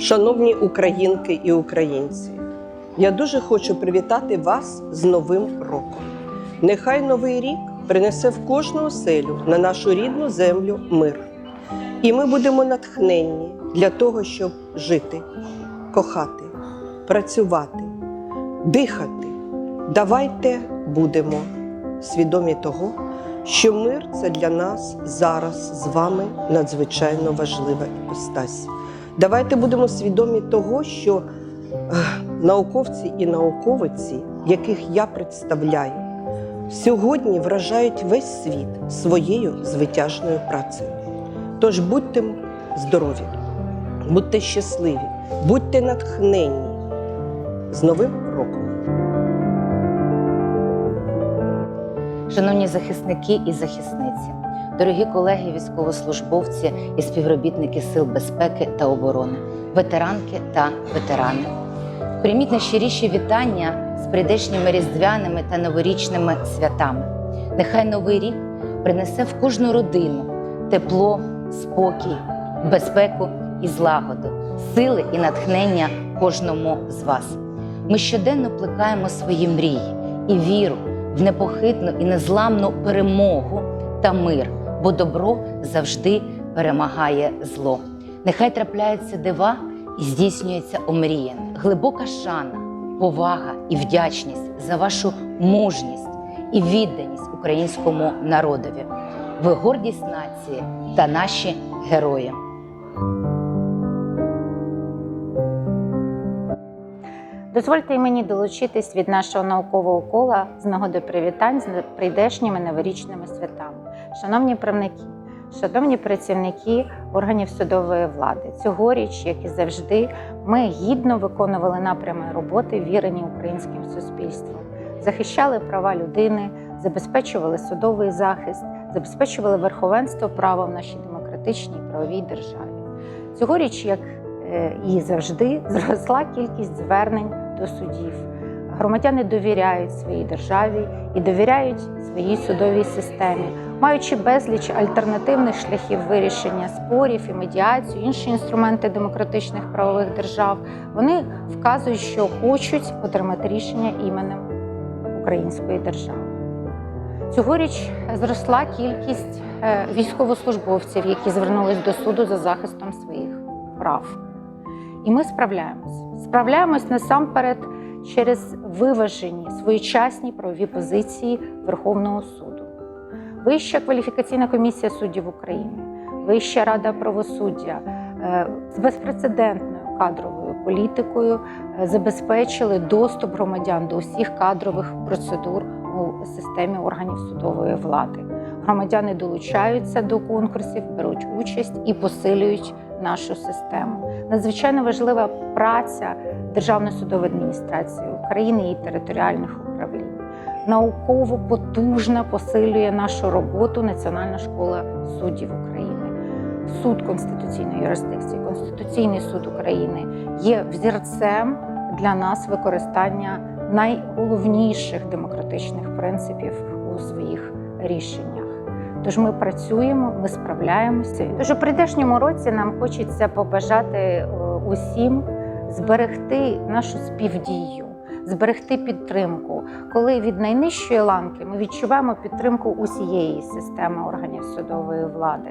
Шановні українки і українці, я дуже хочу привітати вас з Новим роком. Нехай новий рік принесе в кожну оселю на нашу рідну землю мир. І ми будемо натхненні для того, щоб жити, кохати, працювати, дихати. Давайте будемо свідомі того, що мир це для нас зараз з вами надзвичайно важлива іпостась. Давайте будемо свідомі того, що науковці і науковиці, яких я представляю, сьогодні вражають весь світ своєю звитяжною працею. Тож будьте здорові, будьте щасливі, будьте натхненні з Новим роком! Шановні захисники і захисниці, дорогі колеги, військовослужбовці і співробітники Сил безпеки та оборони, ветеранки та ветерани. Прийміть найщиріші вітання з прийдешніми різдвяними та новорічними святами. Нехай новий рік принесе в кожну родину тепло, спокій, безпеку і злагоду, сили і натхнення кожному з вас. Ми щоденно плекаємо свої мрії і віру в непохитну і незламну перемогу та мир, бо добро завжди перемагає зло. Нехай трапляються дива і здійснюється омріяне. Глибока шана, повага і вдячність за вашу мужність і відданість українському народові. Ви гордість нації та наші герої. Дозвольте й мені долучитись від нашого наукового кола з нагоди привітань з прийдешніми новорічними святами. Шановні правники, шановні працівники органів судової влади, цьогоріч, як і завжди, ми гідно виконували напрями роботи, вірені українським суспільством, захищали права людини, забезпечували судовий захист, забезпечували верховенство права в нашій демократичній правовій державі. Цьогоріч, як е, і завжди, зросла кількість звернень до судів. Громадяни довіряють своїй державі і довіряють своїй судовій системі, маючи безліч альтернативних шляхів вирішення спорів і медіацію, інші інструменти демократичних правових держав. Вони вказують, що хочуть отримати рішення іменем української держави. Цьогоріч зросла кількість е, військовослужбовців, які звернулись до суду за захистом своїх прав. І ми справляємось. Справляємось насамперед через виважені своєчасні правові позиції Верховного суду. Вища кваліфікаційна комісія суддів України, Вища рада правосуддя е, з безпрецедентною кадровою політикою е, забезпечили доступ громадян до усіх кадрових процедур у системі органів судової влади. Громадяни долучаються до конкурсів, беруть участь і посилюють нашу систему. Надзвичайно важлива праця Державної судової адміністрації України і територіальних управлінь. Науково потужно посилює нашу роботу Національна школа суддів України. Суд конституційної юрисдикції, Конституційний суд України є взірцем для нас використання найголовніших демократичних принципів у своїх рішеннях. Тож ми працюємо, ми справляємося. Тож у прийдешньому році нам хочеться побажати е, усім зберегти нашу співдію, зберегти підтримку. Коли від найнижчої ланки ми відчуваємо підтримку усієї системи органів судової влади,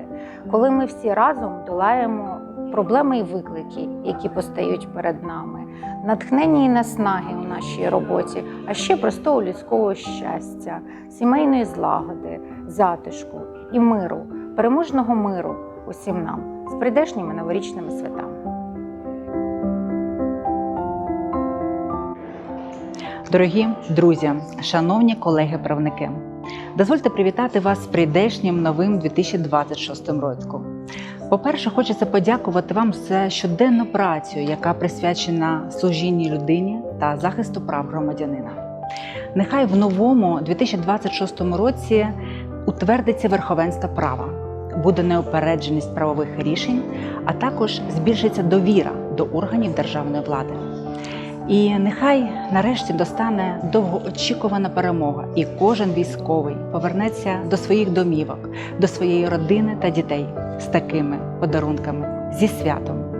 коли ми всі разом долаємо проблеми і виклики, які постають перед нами, натхнення і наснаги у нашій роботі, а ще простого людського щастя, сімейної злагоди, затишку і миру, переможного миру усім нам з прийдешніми новорічними святами. Дорогі друзі, шановні колеги-правники, дозвольте привітати вас з прийдешнім новим 2026 роком. По-перше, хочеться подякувати вам за щоденну працю, яка присвячена служінні людині та захисту прав громадянина. Нехай в новому 2026 році утвердиться верховенство права, буде неупередженість правових рішень, а також збільшиться довіра до органів державної влади. І нехай нарешті достане довгоочікувана перемога, і кожен військовий повернеться до своїх домівок, до своєї родини та дітей з такими подарунками зі святом.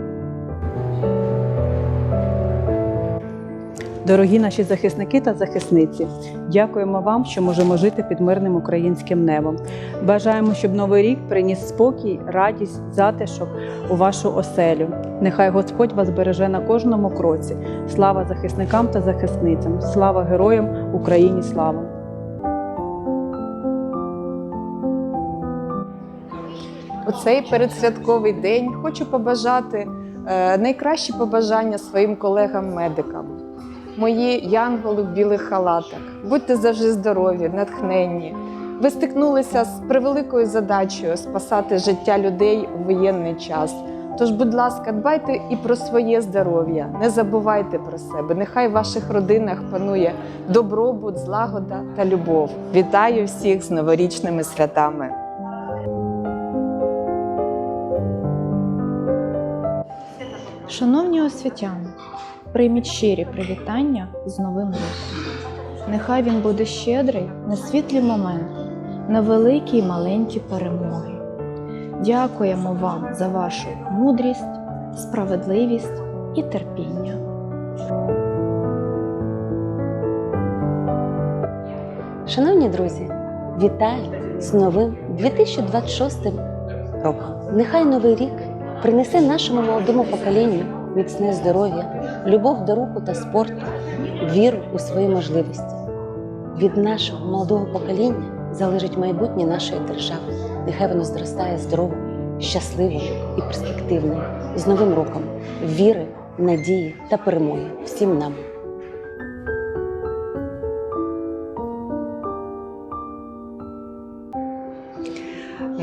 Дорогі наші захисники та захисниці, дякуємо вам, що можемо жити під мирним українським небом. Бажаємо, щоб новий рік приніс спокій, радість, затишок у вашу оселю. Нехай Господь вас береже на кожному кроці. Слава захисникам та захисницям, слава героям Україні! Слава! У цей передсвятковий день хочу побажати е, найкращі побажання своїм колегам-медикам. Мої янголи в білих халатах. Будьте завжди здорові, натхненні. Ви стикнулися з превеликою задачею спасати життя людей у воєнний час. Тож, будь ласка, дбайте і про своє здоров'я, не забувайте про себе. Нехай в ваших родинах панує добробут, злагода та любов. Вітаю всіх з новорічними святами! Шановні освітяни, прийміть щирі привітання з Новим роком. Нехай він буде щедрий на світлі моменти, на великі й маленькі перемоги. Дякуємо вам за вашу мудрість, справедливість і терпіння. Шановні друзі, вітаю з новим 2026 роком. Нехай новий рік принесе нашому молодому поколінню міцне здоров'я, любов до руху та спорту, віру у свої можливості. Від нашого молодого покоління залежить майбутнє нашої держави. Нехай воно зростає здоровим, щасливим і перспективним. З Новим роком віри, надії та перемоги всім нам.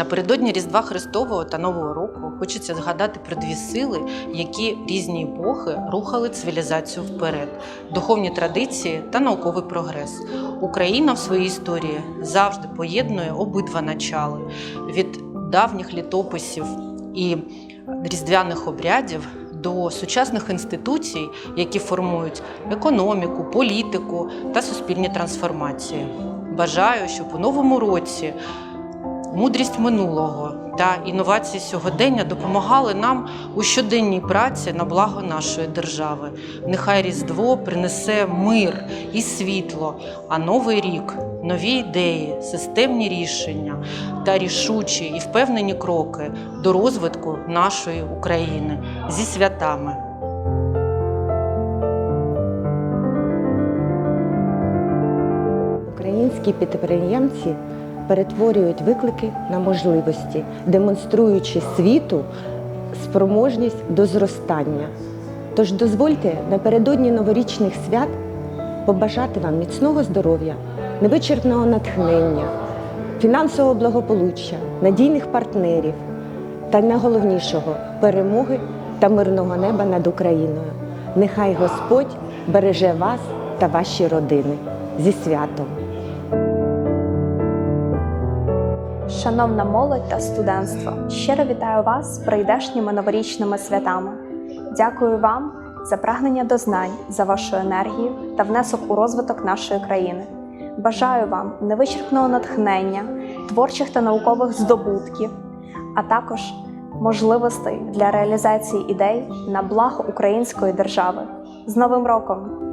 Напередодні Різдва Христового та Нового року хочеться згадати про дві сили, які різні епохи рухали цивілізацію вперед: духовні традиції та науковий прогрес. Україна в своїй історії завжди поєднує обидва начали від давніх літописів і різдвяних обрядів. До сучасних інституцій, які формують економіку, політику та суспільні трансформації. Бажаю, щоб у новому році мудрість минулого та інновації сьогодення допомагали нам у щоденній праці на благо нашої держави. Нехай Різдво принесе мир і світло, а новий рік нові ідеї, системні рішення та рішучі і впевнені кроки до розвитку нашої України зі святами. Українські підприємці перетворюють виклики на можливості, демонструючи світу спроможність до зростання. Тож дозвольте напередодні новорічних свят побажати вам міцного здоров'я, невичерпного натхнення, фінансового благополуччя, надійних партнерів та найголовнішого перемоги та мирного неба над Україною. Нехай Господь береже вас та ваші родини зі святом. Шановна молодь та студентство, щиро вітаю вас з прийдешніми новорічними святами. Дякую вам за прагнення до знань, за вашу енергію та внесок у розвиток нашої країни. Бажаю вам невичерпного натхнення, творчих та наукових здобутків, а також можливостей для реалізації ідей на благо української держави. З Новим роком!